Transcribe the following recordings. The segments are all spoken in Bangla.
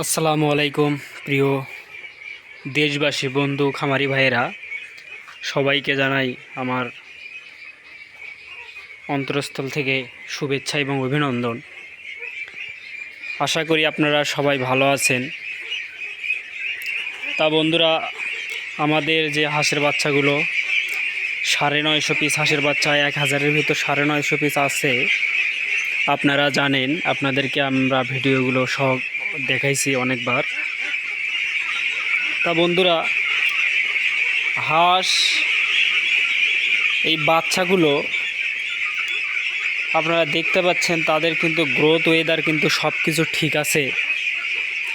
আসসালামু আলাইকুম, প্রিয় দেশবাসী, বন্ধু, খামারি ভাইয়েরা। সবাইকে জানাই আমার অন্তরস্থল থেকে শুভেচ্ছা এবং অভিনন্দন। আশা করি আপনারা সবাই ভালো আছেন। তা বন্ধুরা, আমাদের যে হাঁসের বাচ্চাগুলো, সাড়ে নয়শো পিস হাঁসের বাচ্চা, এক হাজারের ভিতর সাড়ে নয়শো পিস আছে। আপনারা জানেন, আপনাদেরকে আমরা ভিডিওগুলো সব দেখাইছি অনেকবার। তা বন্ধুরা, হাঁস, এই বাচ্চাগুলো আপনারা দেখতে পাচ্ছেন, তাদের কিন্তু গ্রোথ ওয়েদার কিন্তু সব কিছু ঠিক আছে।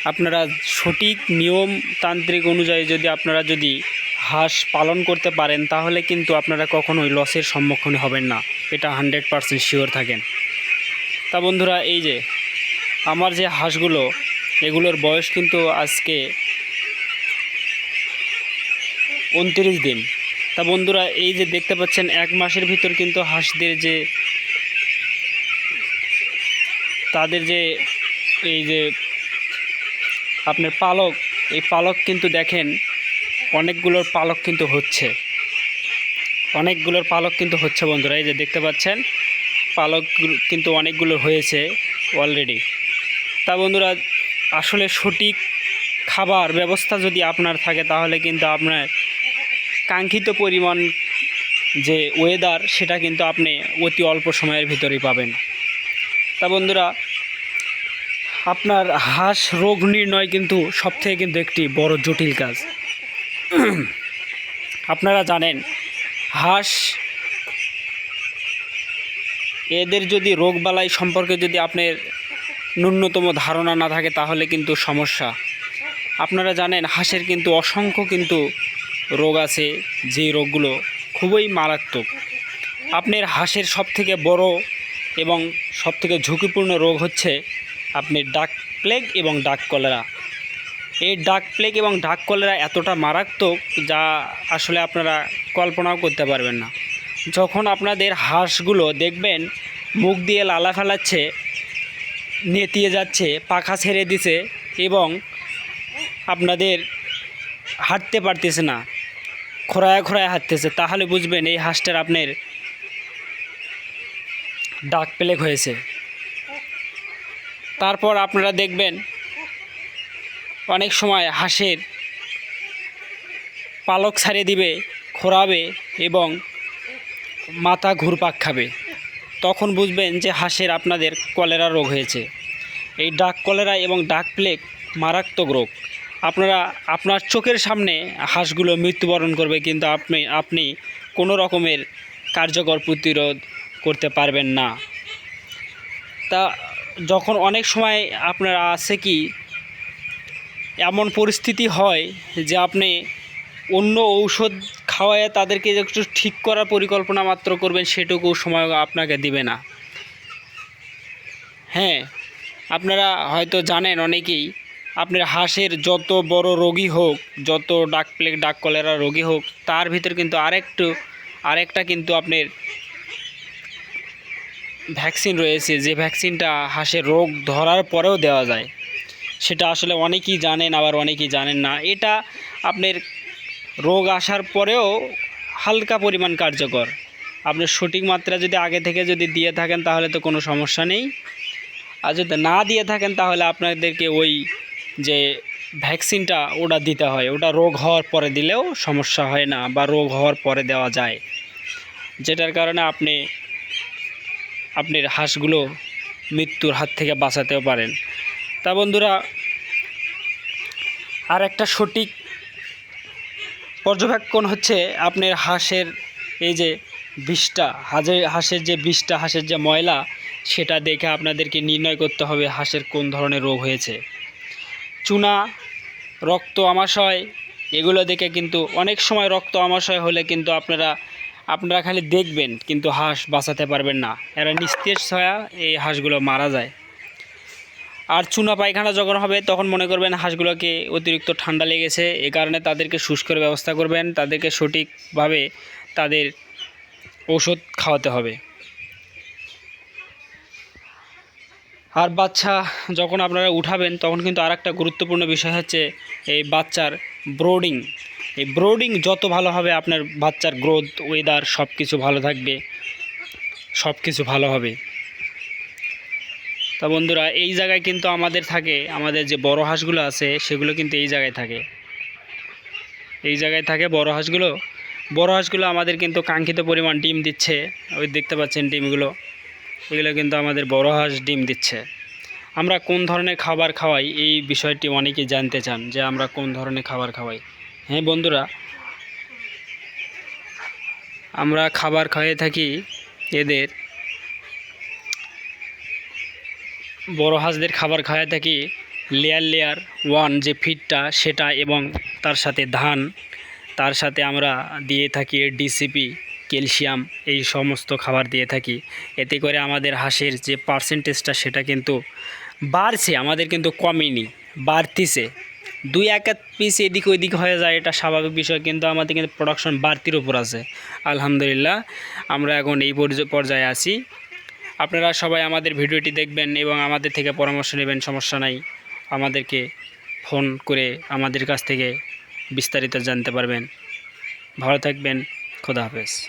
আপনারা সঠিক নিয়ম তান্ত্রিক অনুযায়ী যদি আপনারা যদি হাঁস পালন করতে পারেন, তাহলে কিন্তু আপনারা কখনোই লসের সম্মুখীন হবেন না। এটা হান্ড্রেড পারসেন্ট শিওর থাকেন। তা বন্ধুরা, এই যে, আমার যে হাঁসগুলো এগুলোর বয়স কিন্তু আজকে উনত্রিশ দিন। তা বন্ধুরা, এই যে দেখতে পাচ্ছেন, এক মাসের ভিতর কিন্তু হাঁসদের যে তাদের যে এই যে আপনার পালক, এই পালক কিন্তু দেখেন, অনেকগুলোর পালক কিন্তু হচ্ছে। অনেকগুলোর পালক কিন্তু হচ্ছে বন্ধুরা, এই যে দেখতে পাচ্ছেন, পালক কিন্তু অনেকগুলো হয়েছে অলরেডি। তা বন্ধুরা আসলে সঠিক খাবার ব্যবস্থা যদি আপনার থাকে, তাহলে কিন্তু আপনার কাঙ্ক্ষিত পরিমাণ যে ওয়েদার সেটা কিন্তু আপনি অতি অল্প সময়ের ভিতরেই পাবেন। তা বন্ধুরা, আপনার হাঁস রোগ নির্ণয় কিন্তু সবথেকে কিন্তু একটি বড় জটিল কাজ। আপনারা জানেন, হাঁস এদের যদি রোগবালাই সম্পর্কে যদি আপনার ন্যূনতম ধারণা না থাকে তাহলে কিন্তু সমস্যা। আপনারা জানেন, হাঁসের কিন্তু অসংখ্য কিন্তু রোগ আছে যে রোগগুলো খুবই মারাত্মক। আপনার হাঁসের সবথেকে বড় এবং সবথেকে ঝুঁকিপূর্ণ রোগ হচ্ছে আপনি ডাক প্লেগ এবং ডাক কলেরা। এই ডাক প্লেগ এবং ডাক কলেরা এতটা মারাত্মক যা আসলে আপনারা কল্পনাও করতে পারবেন না। যখন আপনাদের হাঁসগুলো দেখবেন, মুখ দিয়ে লালা ফেলাচ্ছে নেতিয়ে যাচ্ছে, পাখা ছেড়ে দিছে এবং আপনাদের হাঁটতে পারতেছে না, খোঁড়ায় খোঁড়ায় হাঁটতেছে। তাহলে বুঝবেন এই হাঁসটার আপনার ডাক প্লেগ হয়েছে। তারপর আপনারা দেখবেন অনেক সময় হাঁসের পালক ছাড়িয়ে দিবে খোরাবে এবং মাথা ঘুরপাক খাবে। তখন বুঝবেন যে হাঁসের আপনাদের কলেরা রোগ হয়েছে। এই ডাক কলেরা এবং ডাক প্লেগ মারাত্মক রোগ। আপনারা, আপনার চোখের সামনে হাঁসগুলো মৃত্যুবরণ করবে কিন্তু আপনি আপনি কোনো রকমের কার্যকর প্রতিরোধ করতে পারবেন না। তা যখন অনেক সময় আপনারা আছে কি, এমন পরিস্থিতি হয় যে আপনি অন্য ঔষধ খাওয়ায় তাদেরকে একটু ঠিক করার পরিকল্পনা মাত্র করবেন, সেটুকু সময় আপনাকে দিবে না। হ্যাঁ আপনারা হয়তো জানেন অনেকেই, আপনার হাঁসের যত বড় রোগী হোক, যত ডাক প্লেগ ডাক কলেরা রোগী হোক, তার ভিতর কিন্তু আরেকটু, আরেকটা কিন্তু আপনার ভ্যাকসিন রয়েছে, যে ভ্যাকসিনটা হাঁসের রোগ ধরার পরেও দেওয়া যায়। সেটা আসলে অনেকেই জানেন, আবার অনেকেই জানেন না। এটা আপনার রোগ আসার পরেও হালকা পরিমাণ কার্যকর। আপনি সঠিক মাত্রা যদি আগে থেকে যদি দিয়ে থাকেন তাহলে তো কোনো সমস্যা নেই। আর যদি না দিয়ে থাকেন তাহলে আপনাদেরকে ওই যে ভ্যাকসিনটা ওটা দিতে হয়। ওটা রোগ হওয়ার পরে দিলেও সমস্যা হয় না বা রোগ হওয়ার পরে দেওয়া যায়। যেটার কারণে আপনি আপনার হাঁসগুলো মৃত্যুর হাত থেকে বাঁচাতেও পারেন। তা বন্ধুরা আর একটা সঠিক পর্যবেক্ষণ হচ্ছে আপনার হাঁসের এই যে বিষটা, হাঁসের হাঁসের যে বিষটা, হাঁসের যে ময়লা, সেটা দেখে আপনাদেরকে নির্ণয় করতে হবে হাঁসের কোন ধরনের রোগ হয়েছে। চুনা, রক্ত আমাশয়, এগুলো দেখে কিন্তু অনেক সময় রক্ত আমাশয় হলে কিন্তু আপনারা আপনারা খালি দেখবেন কিন্তু হাঁস বাঁচাতে পারবেন না। এরা নিস্তেজ ছয়া এই হাঁসগুলো মারা যায়। আর চুনা পায়খানা যখন হবে, তখন মনে করবেন হাঁসগুলোকে অতিরিক্ত ঠান্ডা লেগেছে। এ কারণে তাদেরকে শুষ্কর ব্যবস্থা করবেন। তাদেরকে সঠিকভাবে তাদের ওষুধ খাওয়াতে হবে। আর বাচ্চা যখন আপনারা উঠাবেন, তখন কিন্তু আর একটা গুরুত্বপূর্ণ বিষয় হচ্ছে এই বাচ্চার ব্রোডিং। এই ব্রোডিং যত ভালো হবে, আপনার বাচ্চার গ্রোথ, ওয়েদার সব কিছু ভালো থাকবে। সব কিছু ভালো হবে। তা বন্ধুরা, এই জায়গায় কিন্তু আমাদের থাকে, আমাদের যে বড় হাঁসগুলো আছে, সেগুলো কিন্তু এই জায়গায় থাকে। এই জায়গায় থাকে বড় হাঁসগুলো। বড় হাঁসগুলো আমাদের কিন্তু কাঙ্ক্ষিত পরিমাণ ডিম দিচ্ছে। ওই দেখতে পাচ্ছেন ডিমগুলো। এগুলো কিন্তু আমাদের বড় হাঁস ডিম দিচ্ছে। আমরা কোন ধরনের খাবার খাওয়াই, এই বিষয়টি অনেকেই জানতে চান যে আমরা কোন ধরনের খাবার খাওয়াই। হ্যাঁ বন্ধুরা, আমরা খাবার খাইয়ে থাকি এদের বড় হাঁসদের খাবার খাওয়াই থাকি। লেয়ার লেয়ার ওয়ান যে ফিডটা সেটা এবং তার সাথে ধান, তার সাথে আমরা দিয়ে থাকি ডিসিপি ক্যালসিয়াম এই সমস্ত খাবার দিয়ে থাকি। এতে করে আমাদের হাঁসের যে পার্সেন্টেজটা সেটা কিন্তু বাড়ছে, আমাদের কিন্তু কমেনি, বাড়তিছে। দুই এক এক পিস এদিক ওইদিক হয়ে যায়, এটা স্বাভাবিক বিষয়, কিন্তু আমাদের কিন্তু প্রোডাকশন বাড়তির উপর আছে। আলহামদুলিল্লাহ, আমরা এখন এই পর্য- পর্যায়ে আছি। আপনারা সবাই আমাদের ভিডিওটি দেখবেন এবং আমাদের থেকে পরামর্শ নেবেন, সমস্যা নাই। আমাদেরকে ফোন করে আমাদের কাছ থেকে বিস্তারিত জানতে পারবেন। ভালো থাকবেন, খোদা হাফেজ।